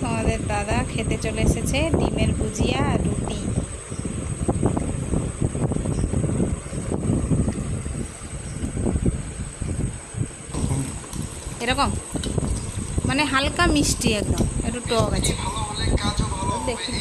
তোমাদের দাদা খেতে চলে এসেছে ডিমের ভুজিয়া আর রুটি। এরকম? মানে হালকা মিষ্টি একদম একটু টক আছে। দেখি।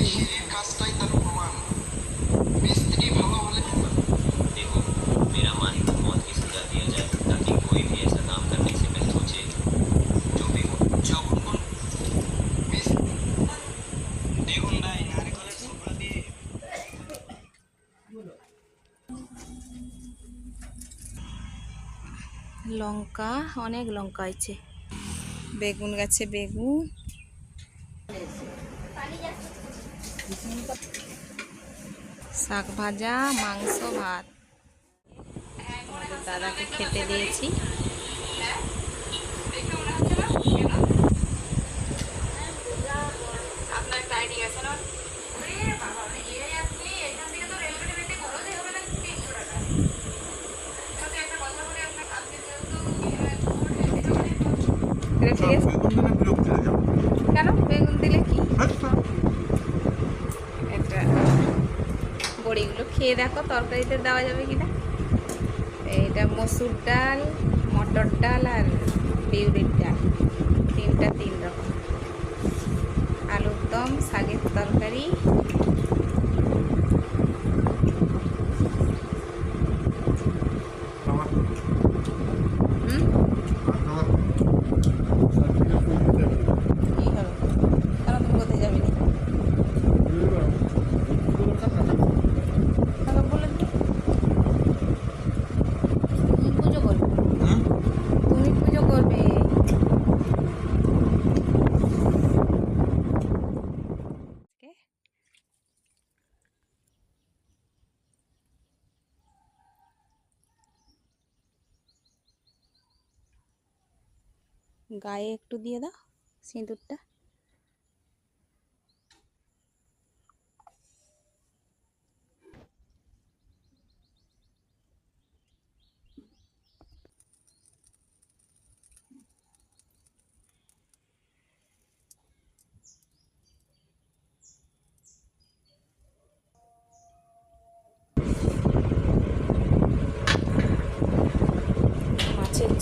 লঙ্কা অনেক লঙ্কা আছে বেগুন গাছে বেগুন। শাক ভাজা মাংস ভাত। দাদাকে খেতে দিয়েছি আপনার একটা আইডি আছে না ওরে বাবা রে, এই আপনি এখান থেকে তো রেলগেটে যেতে খরচই হবে না তিনশো টাকা সাথে একটা কথা বলি আপনার আপনি যেহেতু কেন? বেগুন দিলে কি? একটা বড়িগুলো খেয়ে দেখো তরকারিতে দেওয়া যাবে কিনা। মসুর ডাল মটর ডাল আর বিউরির ডাল। তিনটা তিন রকম আলুর দম শাকের তরকারি হুম কি হলো কেন তুমি কোথায় যাবে না তাহলে বলে দিও। তুমি পুজো করবে তুমি পুজো করবে কে? গায়ে একটু দিয়ে দাও সিঁদুরটা।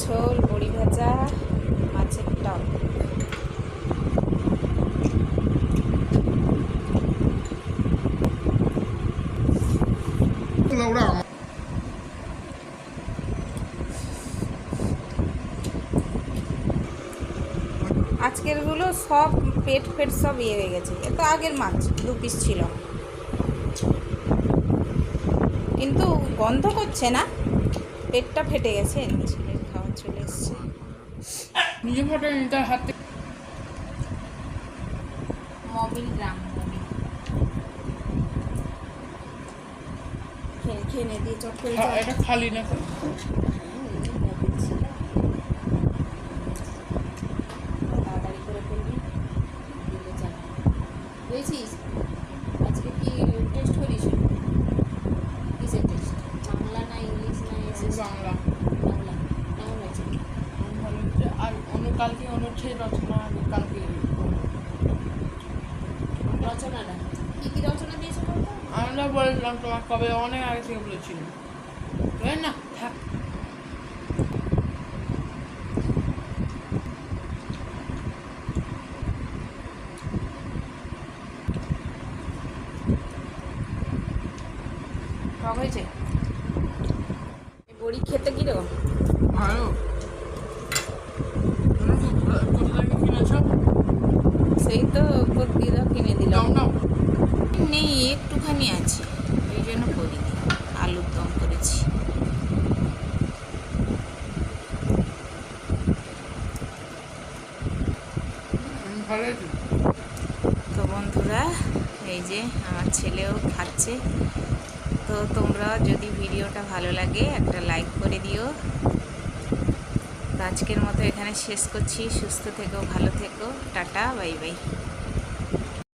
ঝোল বড়ি ভাজা মাছের টক আজকেরগুলো সব পেট ফেট সব ইয়ে হয়ে গেছে। এ তো আগের মাছ দু পিস ছিল। কিন্তু গন্ধ করছে না। পেটটা ফেটে গেছে ছেলের খাওয়া চলে এসছে। নিজে ফটো নিতে হাতে মবিল গ্রাম মবিল খেয়ে খেয়ে নে দিয়ে চট করে এটা খালি না। তাড়াতাড়ি করে ফেলবি বুঝেছিস? আজকে কি টেস্ট করিস? কিসের টেস্ট বাংলা না ইংলিশ না বাংলা। বাংলা। কেমন হয়েছে। আর অন্য কালকে অন্য ছে রচনা কালকে রচনাটা কি কি রচনা দিয়েছে আমরা বলেছিলাম তোমার কবে অনেক আগে থেকে বলেছিলাম না? থাক। হয়েছে? বড়ি খেতে কীরকম? ভালো তোমরা কি কোথা- কোথা থেকে কিনেছো সেই তো দিদা কিনে দিলাম দাও দাও নেই একটুখানি আছে ওই জন্য করি আলুর দম করেছি। তো বন্ধুরা, এই যে আমার ছেলেও খাচ্ছে। তো তোমরা যদি ভিডিওটা ভালো লাগে, একটা লাইক করে দিও। আজকের মতো এখানে শেষ করছি। সুস্থ থেকো, ভালো থেকো। Tata, bye bye.